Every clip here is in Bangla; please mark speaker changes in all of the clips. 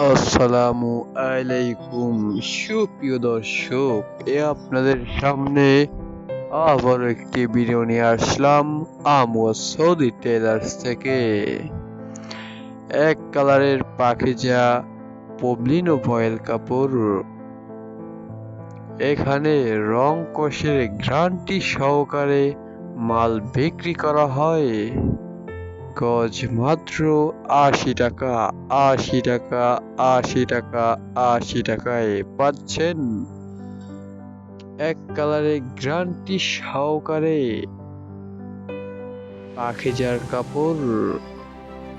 Speaker 1: আসসালামু আলাইকুম। সুপ্রিয় দর্শক, এ আপনাদের সামনে আবার একটি নিয়ে আসলাম আমু সৌদি টেলার্স থেকে। এক কালারের পাখি পাখিজা পবলিনো ভয়েল কাপড়। এখানে রং কষের গ্রান্টি সহকারে মাল বিক্রি করা হয়। গজ মাত্র আশি টাকা আশি টাকা আশি টাকা, আশি টাকায় পাচ্ছেন। এক কালারে গ্রান্টি সহকারে পাখিজার কাপড়,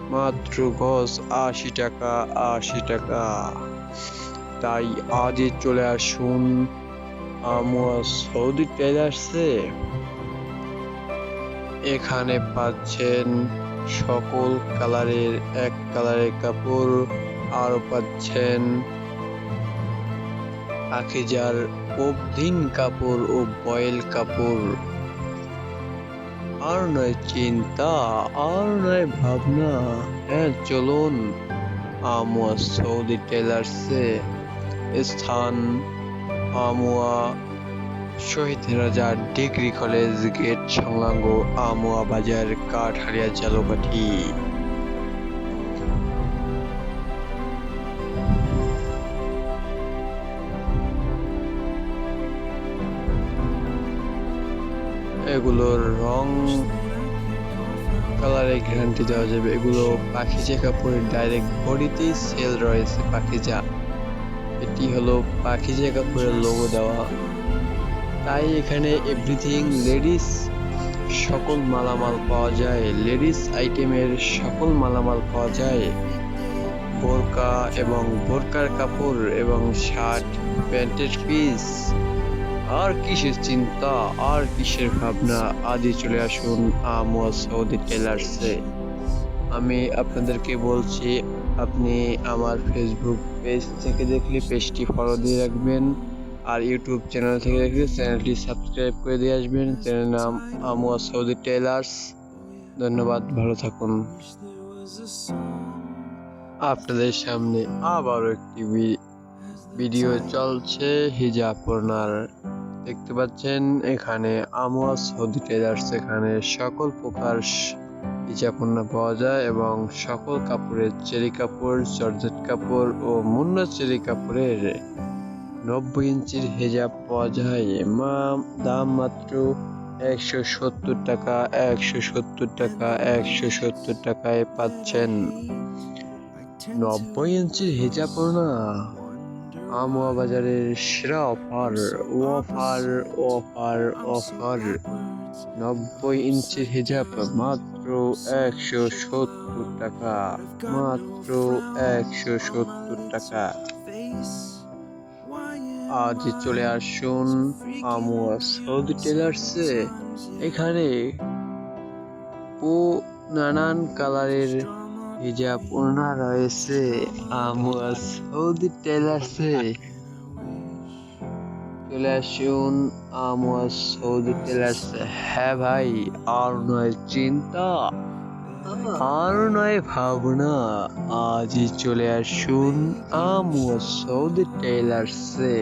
Speaker 1: মাত্র গজ আশি টাকা আশি টাকা। তাই আজই চলে আসুন আমরা সৌদি টেলার্সে এখানে পাচ্ছেন সকল কালারের এক কালারের কাপড় আরও পাচ্ছেন আখিজার অবধিন কাপড় ও বয়েল কাপড়। আর নয় চিন্তা, আর নয় ভাবনা। হ্যাঁ চলুন। আমুয়া সৌদি টেলার্সে স্থান, আমুয়া শহীদ রাজা ডিগ্রি কলেজ গেট সংলগ্ন আমুয়া বাজার কাঠহারিয়া জালকাঠি এগুলোর রং কালারে গ্যারান্টি দেওয়া যাবে। এগুলো পাখি পাখিজা কাপড়ের ডাইরেক্ট বডিতেই সেল রয়েছে পাখি পাখিজা। এটি হলো পাখি পাখিজা কাপড়ের লোগো দেওয়া। তাই এখানে এভরিথিং লেডিস সকল মালামাল পাওয়া যায়। লেডিস আইটেমের সকল মালামাল পাওয়া যায়। বোরকা এবং বোরকার কাপড় এবং শার্ট প্যান্টের পিস আর কিসের চিন্তা, আর কিসের ভাবনা? আজই চলে আসুন আমোয়া সৌদি টেলার্সে আমি আপনাদেরকে বলছি, আপনি আমার ফেসবুক পেজ থেকে দেখলে পেজটি ফলো দিয়ে রাখবেন। আর ইউটিউব চ্যানেল থেকে দেখলে চ্যানেলটি সাবস্ক্রাইব করে দিয়ে আসবেন। চ্যানেল নাম আমুয়া সৌদি টেলার্স ধন্যবাদ, ভালো থাকুন। আপনাদের সামনে আবারও একটি ভিডিও চলছে, হিজাব পড়নার দেখতে পাচ্ছেন, এখানে আমুয়া সৌদি টেলার্স এখানে সকল প্রকার পণ্য পাওয়া যায় এবং সকল কাপড়ের চেরি কাপড়, জর্জেট কাপড় ও মুন্না চেরি কাপড়ের নব্বই ইঞ্চির হেজাব পাওয়া যায়। মা দাম মাত্র একশো সত্তর টাকা, একশো সত্তর টাকা, একশো সত্তর টাকায় পাচ্ছেন। নব্বই ইঞ্চির হেজাব না আমুয়া বাজারের সেরা অফার অফার অফার অফার। নব্বই ইঞ্চির হেজাব মাত্র একশো সত্তর টাকা, মাত্র একশো সত্তর টাকা। আজ চলে আসুন আমুয়া সৌদি টেলার্সে। এখানে ও নানান কালারের হিজাব ওনা রয়েছে আমুয়া সৌদি টেলার্সে। চলে আসুন আমুয়া সৌদি টেলার্সে। হ্যাঁ ভাই, আর নয়, চিন্তা। আর নয় ভাবনা, আজই চলে আসুন সৌদি টেলার্সে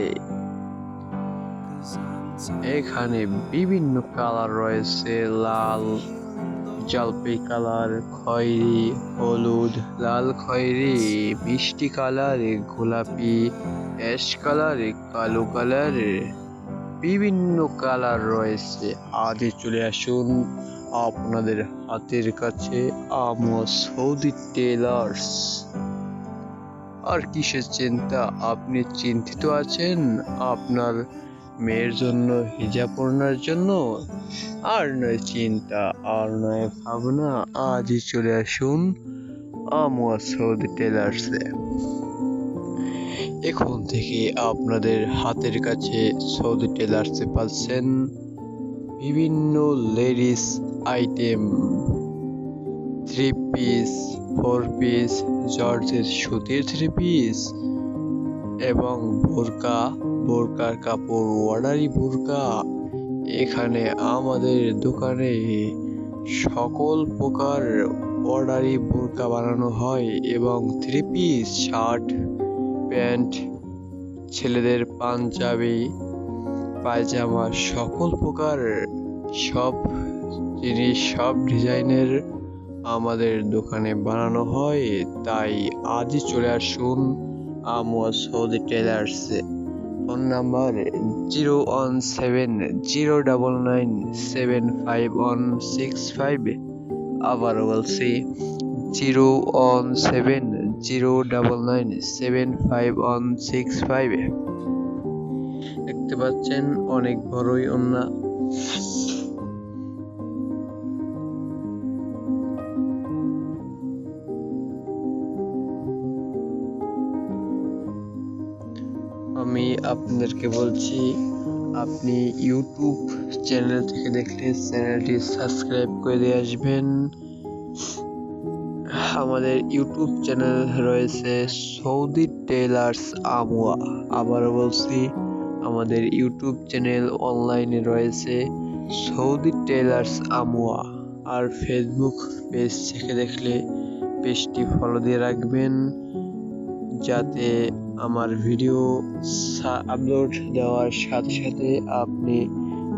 Speaker 1: এখানে বিভিন্ন কালার রয়েছে, লাল জলপাই কালার, খয়েরি, হলুদ, লাল খয়েরি, মিষ্টি কালার, গোলাপি, অ্যাশ কালার, কালো কালার। বিভিন্ন কালার রয়েছে, আজই চলে আসুন আপনাদের হাতের কাছে আমো সৌদি টেলার্স। আর কিসের চিন্তা? আপনি চিন্তিত আছেন? আপনার মেয়ের জন্য হিজাব পড়ার জন্য? আর নয় চিন্তা, আর নয় ভাবনা। আজই চলে আসুন আমোয়া সৌদি টেলার্সে। এখন থেকে আপনাদের হাতের কাছে সৌদি টেলার্সে পাচ্ছেন বিভিন্ন ladies item three piece four piece জর্জের সুতির থ্রি পিস এবং বোরকা, বোরকার কাপড় ওয়ার্ডারি বোরকা। এখানে আমাদের দোকানে সকল প্রকার অর্ডারি বোরকা বানানো হয় এবং থ্রি পিস শার্ট প্যান্ট ছেলেদের পাঞ্জাবি, পায়জামা, সকল প্রকার সব জিনিস সব ডিজাইনের আমাদের দোকানে বানানো হয়, তাই আজই চলে আসুন Amua Saudi টেলার্সে phone number zero one seven zero double nine seven five one six five. আবার বলছি, zero one seven zero double nine seven five one six five. দেখতে পাচ্ছেন, অনেক বড়ই ওন্না আপনাদেরকে বলছি, আপনি ইউটিউব চ্যানেল থেকে দেখলে চ্যানেলটি সাবস্ক্রাইব করে দিয়ে আসবেন। আমাদের ইউটিউব চ্যানেল রয়েছে সৌদি টেলার্স আমুয়া। আবারও বলছি, আমাদের ইউটিউব চ্যানেল অনলাইনে রয়েছে সৌদি টেলার্স আমুয়া। আর ফেসবুক পেজ থেকে দেখলে পেজটি ফলো দিয়ে রাখবেন। যাতে আমার ভিডিও আপলোড দেওয়ার সাথে সাথে আপনি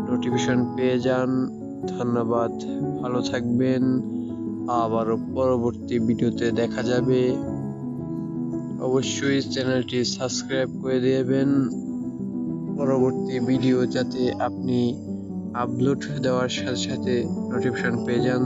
Speaker 1: নোটিফিকেশন পেয়ে যান। ধন্যবাদ, ভালো থাকবেন। আবারও পরবর্তী ভিডিওতে দেখা যাবে। অবশ্যই চ্যানেলটি সাবস্ক্রাইব করে দেবেন। পরবর্তী ভিডিও যাতে আপনি আপলোড দেওয়ার সাথে সাথে নোটিফিকেশন পেয়ে যান।